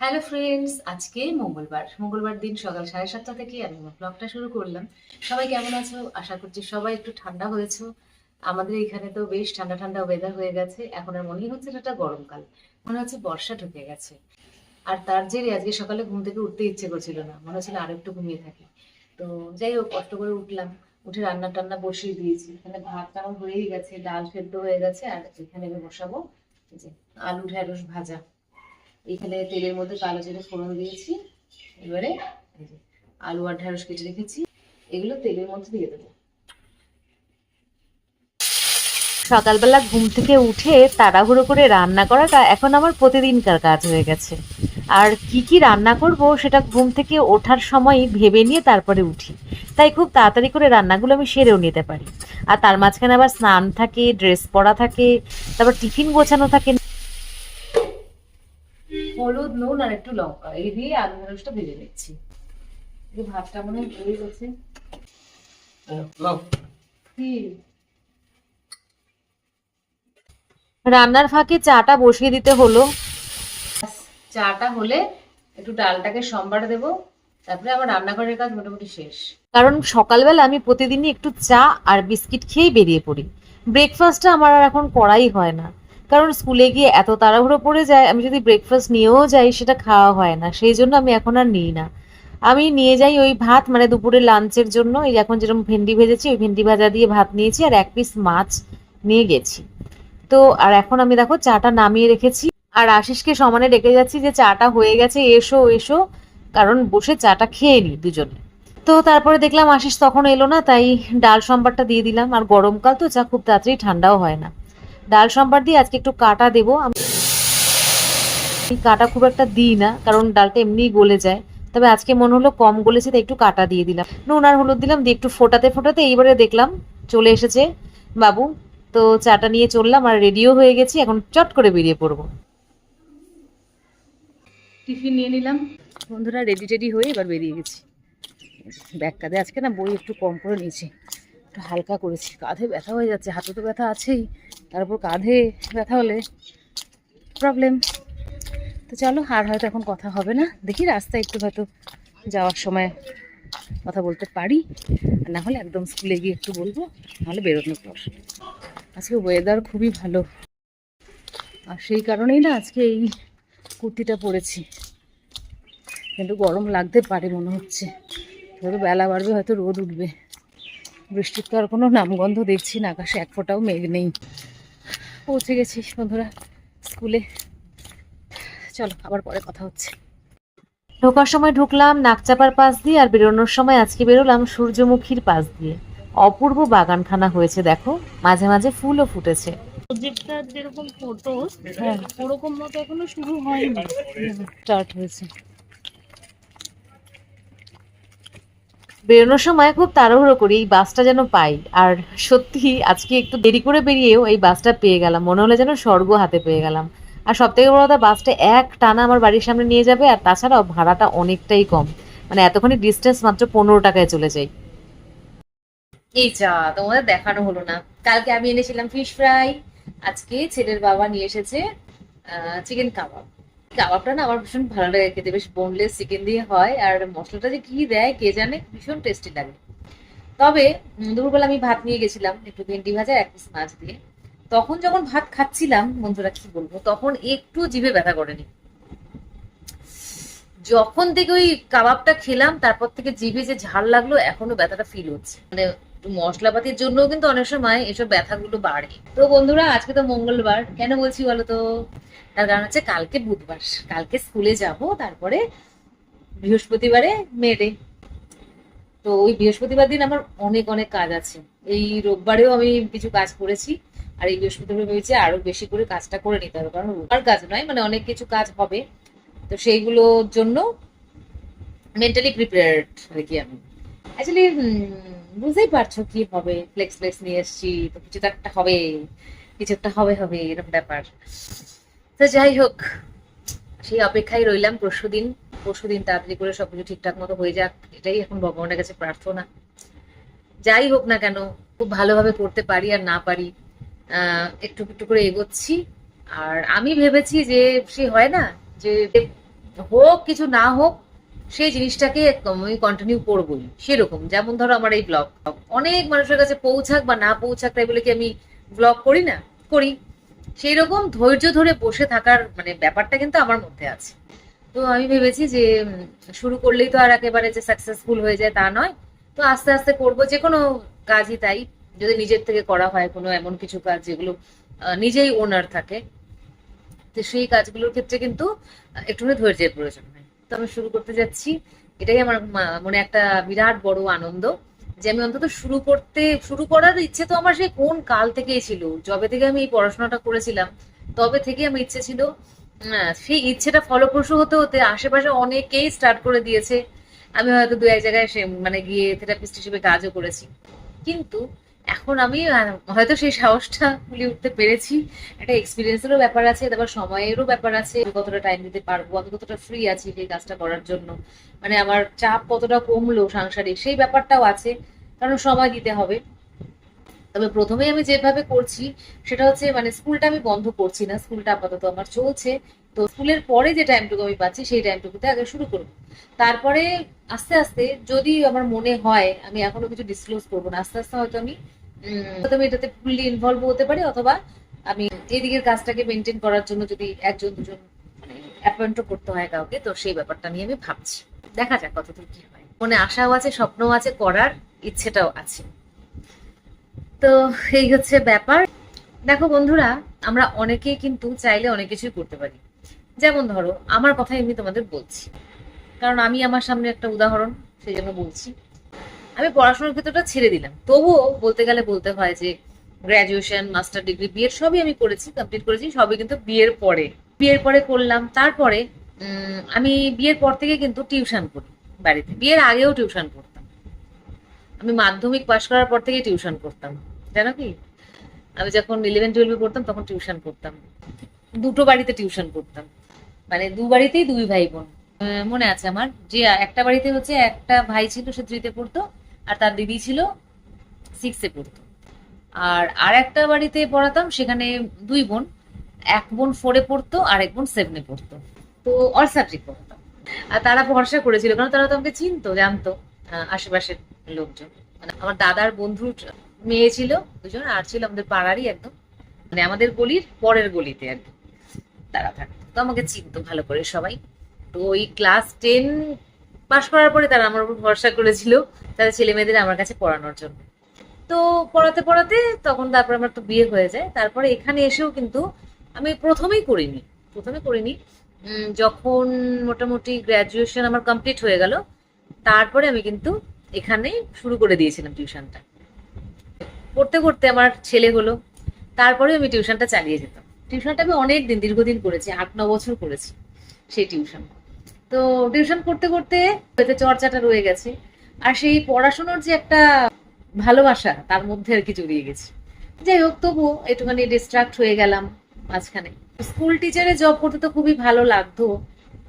Hello friends আজকে মঙ্গলবার। মঙ্গলবার দিন সকাল সাড়ে সাতটা থেকে আমি আমার ব্লগটা শুরু করলাম। সবাই কেমন আছো? আশা করছি সবাই একটু ঠান্ডা হয়েছো। আমাদের এখানে তো বেশ ঠান্ডা ঠান্ডা ওয়েদার হয়ে গেছে। এখন আর মনেই হচ্ছে এটা গরমকাল। মনে হচ্ছে বর্ষা ঢুকে গেছে। আর তার জেরে আজকে সকালে ঘুম থেকে উঠতে ইচ্ছে করছিল না। মনে হচ্ছিল আর একটু ঘুমিয়ে থাকি। তো যাই হোক, কষ্ট করে উঠলাম। উঠে রান্না টান্না বসিয়ে দিয়েছি। এখানে ভাতটা আমার হয়েই গেছে, ডাল সেদ্ধ হয়ে গেছে। আর এখানে আমি বসাবো যে আলু ঢ্যাঁড়স ভাজা। এখানে তেলের মধ্যে কালো জিরে ফোড়ন দিয়েছি। এবারে আলু আর ঢ্যাঁড়স কেটে রেখেছি। এগুলো তেলের মধ্যে দিয়ে দেবো। সকালবেলা ঘুম থেকে উঠে তাড়াহুড়ো করে রান্না করাটা এখন আমার প্রতিদিনকার কাজ হয়ে গেছে। আর কি কি রান্না করব সেটা ঘুম থেকে ওঠার সময় ভেবে নিয়ে তারপরে উঠি। তাই খুব তাড়াতাড়ি করে রান্নাগুলো আমি সেরেও নিতে পারি। আর তার মাঝখানে আবার স্নান থাকে, ড্রেস পরা থাকে, তারপর টিফিন গোছানো থাকে। হলুদ নুন আর একটু লঙ্কা। এই দিয়ে আলু ঢ্যাঁড়সটা ভেজে নিচ্ছি। এই ভাতটা মনে হয় হয়ে গেছে। রান্নার ফাঁকে চাটা বসিয়ে দিতে হলো। চাটা হলে একটু ডালটাকে সম্বার দেবো। তারপরে আমার রান্নাঘরের কাজ মোটামুটি শেষ। কারণ সকালবেলা আমি প্রতিদিনই একটু চা আর বিস্কিট খেয়েই বেরিয়ে পড়ি। ব্রেকফাস্টটা আমার আর এখন করাই হয় না। কারণ স্কুলে গিয়ে এত তাড়াহুড়ো পড়ে যায়, আমি যদি ব্রেকফাস্ট নিয়েও যাই সেটা খাওয়া হয় না। সেই জন্য আমি এখন আর নিই না। আমি নিয়ে যাই ওই ভাত মানে দুপুরে লাঞ্চের জন্য। এই এখন যেরকম ভেন্ডি ভেজেছি, ওই ভেন্ডি ভাজা দিয়ে ভাত নিয়েছি আর এক পিস মাছ নিয়ে গেছি। তো আর এখন আমি দেখো চাটা নামিয়ে রেখেছি। আর আশিসকে সমানে ডেকে যাচ্ছি যে চাটা হয়ে গেছে, এসো এসো। কারণ বসে চাটা খেয়ে নিই দুজনে। তো তারপরে দেখলাম আশিস তখন এলো না, তাই ডাল সম্বারটা দিয়ে দিলাম। আর গরমকাল তো চা খুব তাড়াতাড়ি ঠান্ডাও হয় না। ডাল সম্বার দিয়ে আজকে একটু কাটা দেবো। আমি কাটা খুব একটা দিই না, কারণ ডালটা এমনিই গলে যায়। তবে আজকে মনে হলো কম গলেছে, তাই একটু কাটা দিয়ে দিলাম। নুন আর হলুদ দিলাম, দিয়ে একটু ফোটাতে ফোটাতে এইবারে দেখলাম চলে এসেছে বাবু। তো চাটা নিয়ে চললাম আর রেডিও হয়ে গেছি, এখন চট করে বেরিয়ে পড়ব। টিফিন নিয়ে নিলাম। বন্ধুরা রেডি টেডি হয়ে এবার বেরিয়ে গেছি। ব্যাগ কাঁধে, আজকে না বই একটু কম করে নিয়েছি। একটু হালকা করেছি। কাঁধে ব্যথা হয়ে যাচ্ছে, হাতে তো ব্যথা আছেই। তারপর কাঁধে ব্যথা হলে প্রবলেম তো চলো, আর হয়তো এখন কথা হবে না। দেখি রাস্তায় একটু হয়তো যাওয়ার সময় কথা বলতে পারি। না হলে একদম স্কুলে গিয়ে একটু বলব, নাহলে বেরোনোর পর। আজকে ওয়েদার খুবই ভালো। আর সেই কারণেই না আজকে এই কুর্তিটা পরেছি। কিন্তু গরম লাগতে পারে মনে হচ্ছে। তবে বেলা বাড়বে, হয়তো রোদ উঠবে। বৃষ্টির তো আর কোনো নামগন্ধ দেখছি না, আকাশে এক ফোঁটাও মেঘ নেই। পৌঁছে গেছি বন্ধুরা স্কুলে। চলো আবার পরে কথা হচ্ছে। ঢোকার সময় ঢুকলাম নাকচাপার পাশ দিয়ে আর বেরোনোর সময় আজকে বেরোলাম সূর্যমুখীর পাশ দিয়ে। অপূর্ব বাগানখানা হয়েছে দেখো। মাঝে মাঝে ফুলও ফুটেছে। যেরকম ফটো হ্যাঁ। ওরকম মতো এখনও শুরু হয়নি। স্টার্ট হয়েছে। বেরোনোর সময় খুব তাড়াহুড়ো করি, এই বাসটা যেন পাই। আর সত্যি, আজকে একটু দেরি করে বেরিয়েও এই বাসটা পেয়ে গেলাম। মনে হলো যেন স্বর্গ হাতে পেয়ে গেলাম। আর সব থেকে বড় কথা, বাসটা এক টানা আমার বাড়ির সামনে নিয়ে যাবে, আর তাছাড়াও ভাড়াটা অনেকটাই কম। মানে এতখানি ডিস্টেন্স মাত্র পনেরো টাকায় চলে যাই এই চা তোমাদের দেখানো হলো না। কালকে আমি এনেছিলাম ফিশ ফ্রাই আজকে ছেলের বাবা নিয়ে এসেছে চিকেন কাবাব কাবাবটা না আমার ভীষণ ভালো লাগে খেতে। বেশ বোনলেস চিকেন দিয়ে হয় আর মশলাটা যে কি দেয় কে জানে? ভীষণ টেস্টি লাগে। তবে দুপুরবেলা আমি ভাত নিয়ে গেছিলাম একটু ভেন্ডি ভাজা, এক পিস মাছ দিয়ে। তখন যখন ভাত খাচ্ছিলাম, বন্ধুরা কি বলব, তখন একটু জিভে ব্যথা করেনি। যখন থেকে ওই কাবাবটা খেলাম, তারপর থেকে জিভে যে ঝাল লাগল, এখনও ব্যথাটা ফিল হচ্ছে। মানে মশলাপাতির জন্যও কিন্তু অনেক সময় এসব ব্যথাগুলো বাড়ে। তো বন্ধুরা, আজকে তো মঙ্গলবার। কেন বলছি বলো তো তার কারণ হচ্ছে কালকে বুধবার। কালকে স্কুলে যাব, তারপরে বৃহস্পতিবারে মেডে তো ওই বৃহস্পতিবার দিন আমার অনেক অনেক কাজ আছে। এই রোববারেও আমি কিছু কাজ করেছি, আর এই বৃহস্পতিবার ভেবেছি আরও বেশি করে কাজটা করে নিতে হবে, কারণ রোববার কাজ নয় মানে অনেক কিছু কাজ হবে। তো সেইগুলোর জন্য মেন্টালি প্রিপেয়ার্ড আর কি আমি। অ্যাকচুয়ালি বুঝতেই পারছ কি হবে ফ্লেক্স ফ্লেক্স নিয়ে এসেছি, তো কিছু তো একটা হবে, কিছু একটা হবে হবে এরকম ব্যাপার। তো যাই হোক, সেই অপেক্ষায় রইলাম পরশু দিন পরশু দিন তাড়াতাড়ি করে সবকিছু ঠিকঠাক মতো হয়ে যাক, এটাই এখন ভগবানের কাছে প্রার্থনা। যাই হোক না কেন, খুব ভালোভাবে করতে পারি আর না পারি একটু একটু করে এগোচ্ছি। আর আমি ভেবেছি যে সে হয় না, যে হোক কিছু না হোক সেই জিনিসটাকে আমি কন্টিনিউ করবোই, সেরকম। যেমন ধরো আমার এই ব্লগ অনেক মানুষের কাছে পৌঁছাক বা না পৌঁছাক, তাই বলে কি আমি ব্লগ করি না? করি। সেই রকম ধৈর্য ধরে বসে থাকার মানে ব্যাপারটা কিন্তু আমার মধ্যে আছে। তো আমি ভেবেছি যে শুরু করলেই তো আর একেবারে যে সাকসেসফুল হয়ে যায় তা নয়। তো আস্তে আস্তে করব, যে কোনো কাজই তাই। যদি নিজের থেকে করা হয় কোনো এমন কিছু কাজ যেগুলো নিজেই ওনার থাকে, তো সেই কাজগুলোর ক্ষেত্রে কিন্তু একটুখানি ধৈর্যের প্রয়োজন হয়। তো আমি শুরু করতে যাচ্ছি। এটাই আমার মনে একটা বিরাট বড় আনন্দ যে আমি অন্তত শুরু করতে, শুরু করার ইচ্ছে তো আমার সেই কোন কাল থেকেই ছিল। যবে থেকে আমি এই পড়াশোনাটা করেছিলাম, তবে থেকে আমার ইচ্ছে ছিল সেই ইচ্ছেটা ফলপ্রসূ হতে হতে আশেপাশে অনেকেই স্টার্ট করে দিয়েছে। আমি হয়তো দু এক জায়গায় মানে গিয়ে থেরাপিস্ট হিসেবে কাজও করেছি। কিন্তু এখন আমি হয়তো সেই সাহসটা খুলে উঠতে পেরেছি। একটা এক্সপিরিয়েন্সেরও ব্যাপার আছে, তারপর সময়েরও ব্যাপার আছে, আমি কতটা টাইম দিতে পারব, আমি কতটা ফ্রি আছি সেই কাজটা করার জন্য। মানে আমার চাপ কতটা কমলো সাংসারিক, সেই ব্যাপারটাও আছে, কারণ সময় দিতে হবে। তবে প্রথমে আমি যেভাবে করছি, সেটা হচ্ছে মানে স্কুলটা আমি বন্ধ করছি না স্কুলটা আপাতত আমার চলছে। তো স্কুলের পরে যে টাইমটুকু আমি পাচ্ছি, সেই টাইমটুকুতে আগে শুরু করব। তারপরে আস্তে আস্তে যদি আমার মনে হয়, আমি এখনও কিছু ডিসক্লোজ করব না, আস্তে আস্তে হয়তো আমি আমি এটাতে ফুললি ইনভলভ হতে পারি, অথবা আমি এদিকের কাজটাকে মেনটেন করার জন্য যদি একজন, দুজন মানে অ্যাপয়েন্টও করতে হয় কাউকে, তো সেই ব্যাপারটা নিয়ে আমি ভাবছি। দেখা যাক কতদূর কি হয়। মনে আশাও আছে, স্বপ্নও আছে, করার ইচ্ছেটাও আছে। তো এই হচ্ছে ব্যাপার। দেখো বন্ধুরা, আমরা অনেকেই কিন্তু চাইলে অনেক কিছুই করতে পারি। যেমন ধরো, আমার কথাই আমি তোমাদের বলছি। কারণ আমি আমার সামনে একটা উদাহরণ, সেই জন্য বলছি। আমি পড়াশোনার ক্ষেত্রটা ছেড়ে দিলাম। তবুও বলতে গেলে বলতে হয় যে গ্র্যাজুয়েশন মাস্টার ডিগ্রি বিএড সবই আমি করেছি কমপ্লিট করেছি, সবই কিন্তু বিয়ের পরে। বিয়ের পরে করলাম, তারপরে আমি বিয়ের পর থেকে কিন্তু টিউশন করি বাড়িতে। বিয়ের আগেও টিউশন করতাম। আমি মাধ্যমিক পাশ করার পর থেকে টিউশন করতাম। জানো কি? আমি যখন ইলেভেন টুয়েলভে পড়তাম, তখন টিউশন করতাম। দুটো বাড়িতে টিউশন করতাম। মানে দু বাড়িতেই দুই ভাই বোন। মনে আছে আমার? যে একটা বাড়িতে হচ্ছে একটা ভাই ছিল, সে থ্রিতে পড়তো। আর তার দিদি ছিল সিক্সে পড়তো। আর আর একটা বাড়িতে পড়াতাম, সেখানে দুই বোন, এক বোন ফোরে পড়তো আর এক বোন সেভেনে পড়তো। তো অল সাবজেক্ট পড়তাম। আর তারা ভরসা করেছিল, কারণ তারা তো আমাকে চিনতো, জানতো আশেপাশের লোকজন। মানে আমার দাদার বন্ধুর মেয়ে ছিল, দুজন, আর ছিল আমাদের পাড়ারই একদম। মানে আমাদের গলির পরের গলিতে কি। তারা থাকতো। তো আমাকে চিনতো ভালো করে সবাই। তো ওই ক্লাস টেন পাশ করার পরে তারা আমার উপর ভরসা করেছিল তাদের ছেলে মেয়েদের আমার কাছে পড়ানোর জন্য। তো পড়াতে পড়াতে তখন তারপর আমার তো বিয়ে হয়ে যায়। তারপরে এখানে এসেও কিন্তু আমি প্রথমেই করিনি, প্রথমে করিনি। যখন মোটামুটি গ্র্যাজুয়েশন আমার কমপ্লিট হয়ে গেল, তারপরে আমি কিন্তু এখানে শুরু করে দিয়েছিলাম টিউশনটা পড়তে করতে আমার ছেলে হলো তারপরে আমি টিউশনটা চালিয়ে যেতাম। টিউশনটা আমি অনেক দিন, দীর্ঘদিন করেছি, আট, ন বছর করেছি সেই টিউশন তো টিউশন করতে করতে এতে চর্চাটা রয়ে গেছে। আর সেই পড়াশোনার যে একটা ভালোবাসা, তার মধ্যে আর কি জড়িয়ে গেছে। যাই হোক, তবুও একটুখানি ডিস্ট্রাক্ট হয়ে গেলাম মাঝখানে। স্কুল টিচারে জব করতে তো খুবই ভালো লাগতো,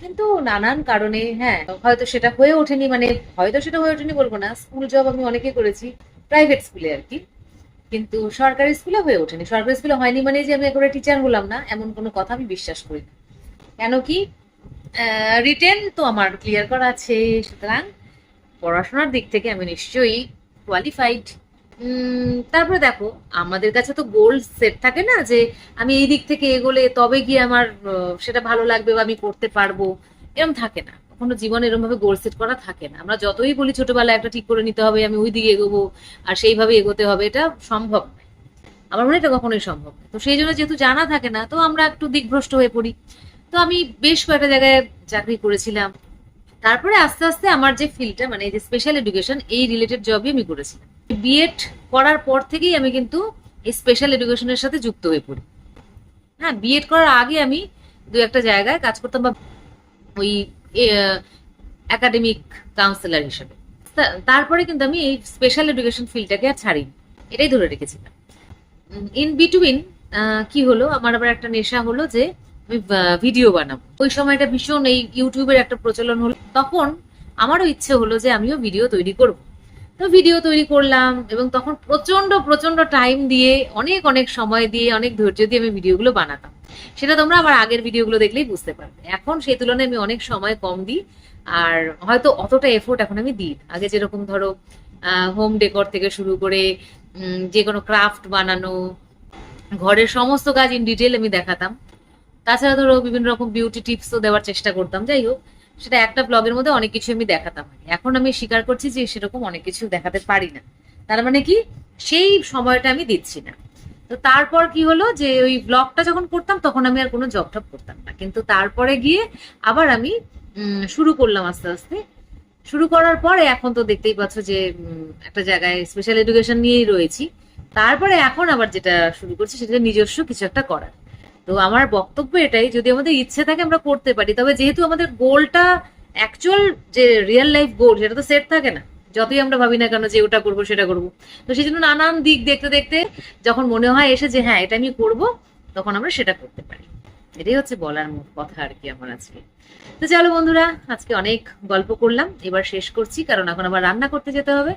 কিন্তু নানান কারণে হ্যাঁ হয়তো সেটা হয়ে ওঠেনি মানে হয়তো সেটা হয়ে ওঠেনি বলব না স্কুল জব আমি অনেকে করেছি প্রাইভেট স্কুলে আর কি। কিন্তু সরকারি স্কুলে হয়ে ওঠেনি। সরকারি স্কুলে হয়নি মানে যে আমি একেবারে টিচার হলাম না, এমন কোনো কথা আমি বিশ্বাস করি না কেন কি? রিটেন তো আমার ক্লিয়ার করা আছে, সুতরাং পড়াশোনার দিক থেকে আমি নিশ্চয়ই কোয়ালিফাইড তারপরে দেখো, আমাদের কাছে তো গোল সেট থাকে না যে আমি এই দিক থেকে এগোলে তবে গিয়ে আমার সেটা ভালো লাগবে বা আমি করতে পারব এরকম থাকে না। কখনো জীবনে এরকম ভাবে গোল সেট করা থাকে না। আমরা যতই বলি ছোটবেলায় একটা ঠিক করে নিতে হবে, আমি ওই দিকে এগোবো আর সেইভাবে এগোতে হবে, এটা সম্ভব আমার মনে হয় এটা কখনোই সম্ভব তো সেই জন্য যেহেতু জানা থাকে না, তো আমরা একটু দিকভ্রষ্ট হয়ে পড়ি। তো আমি বেশ কয়েকটা জায়গায় চাকরি করেছিলাম। তারপরে আস্তে আস্তে আমার যে ফিল্ডটা মানে যে স্পেশাল এডুকেশন এই রিলেটেড জবই আমি করেছিলাম। বিএড করার পর থেকেই আমি কিন্তু এই স্পেশাল এডুকেশনের সাথে যুক্ত হয়ে পড়ি। হ্যাঁ বিএড করার আগে আমি দু একটা জায়গায় কাজ করতাম বা ওই একাডেমিক কাউন্সিলর হিসেবে। তারপরে কিন্তু আমি এই স্পেশাল এডুকেশন ফিল্ডটাকে আর ছাড়িনি। এটাই ধরে রেখেছিলাম। ইন বিটুইন কি হলো? আমার আবার একটা নেশা হলো যে আমি ভিডিও বানাবো। ওই সময়টা ভীষণ এই ইউটিউবের একটা প্রচলন হলো। তখন আমারও ইচ্ছে হলো যে আমিও ভিডিও তৈরি করব। তো ভিডিও তৈরি করলাম এবং তখন প্রচণ্ড প্রচণ্ড টাইম দিয়ে, অনেক অনেক সময় দিয়ে, অনেক ধৈর্য দিয়ে আমি ভিডিওগুলো বানাতাম। সেটা তোমরা আমার আগের ভিডিওগুলো দেখলেই বুঝতে পারবে। এখন সেই তুলনায় আমি অনেক সময় কম দিই আর হয়তো অতটা এফোর্ট এখন আমি দিই আগে যেরকম ধরো হোম ডেকর থেকে শুরু করে যে কোনো ক্রাফট বানানো, ঘরের সমস্ত কাজ ইন ডিটেল আমি দেখাতাম। তাছাড়া ধরো বিভিন্ন রকম বিউটি টিপসও দেওয়ার চেষ্টা করতাম, যাই হোক, সেটা একটা ব্লগের মধ্যে অনেক কিছু আমি দেখাতাম এখন আমি স্বীকার করছি যে সেরকম অনেক কিছু দেখাতে পারি না। তার মানে কি? সেই সময়টা আমি দিচ্ছি না। তো তারপর কি হলো যে ওই ব্লগটা যখন করতাম, তখন আমি আর কোনো জব টপ করতাম না। কিন্তু তারপরে গিয়ে আবার আমি শুরু করলাম আস্তে আস্তে। শুরু করার পরে এখন তো দেখতেই পাচ্ছ যে একটা জায়গায় স্পেশাল এডুকেশন নিয়েই রয়েছি। তারপরে এখন আবার যেটা শুরু করছি, সেটা নিজস্ব কিছু একটা করার। তো আমার বক্তব্য এটাই, যদি আমাদের ইচ্ছে থাকে আমরা করতে পারি, তবে যেহেতু আমাদের গোলটা অ্যাকচুয়াল যে রিয়েল লাইফ গোল সেটা তো সেট থাকে না। যতই আমরা ভাবি না কেন যে ওটা করব, সেটা করব। তো সেই জন্য নানান দিক দেখতে দেখতে যখন মনে হয় এসে যে হ্যাঁ এটা আমি করব, তখন আমরা সেটা করতে পারি। এটাই হচ্ছে বলার কথা আর কি আমার আজকে। তো চলো বন্ধুরা, আজকে অনেক গল্প করলাম, এবার শেষ করছি, কারণ এখন আবার রান্না করতে যেতে হবে।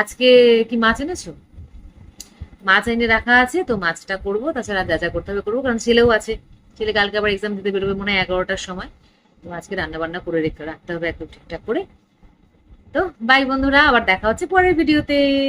আজকে কি মাছ এনেছো? মাছ এনে রাখা আছে, তো মাছটা করব। তাছাড়া যা যা করতে হবে করব, কারণ ছেলেও আছে। ছেলে কালকে আবার এক্সাম দিতে বেরোবে মনে হয় এগারোটার সময়। তো আজকে রান্না বান্না করে রেখে রাখতে হবে একদম ঠিকঠাক করে। তো বাই বন্ধুরা, আবার দেখা হচ্ছে পরের ভিডিওতে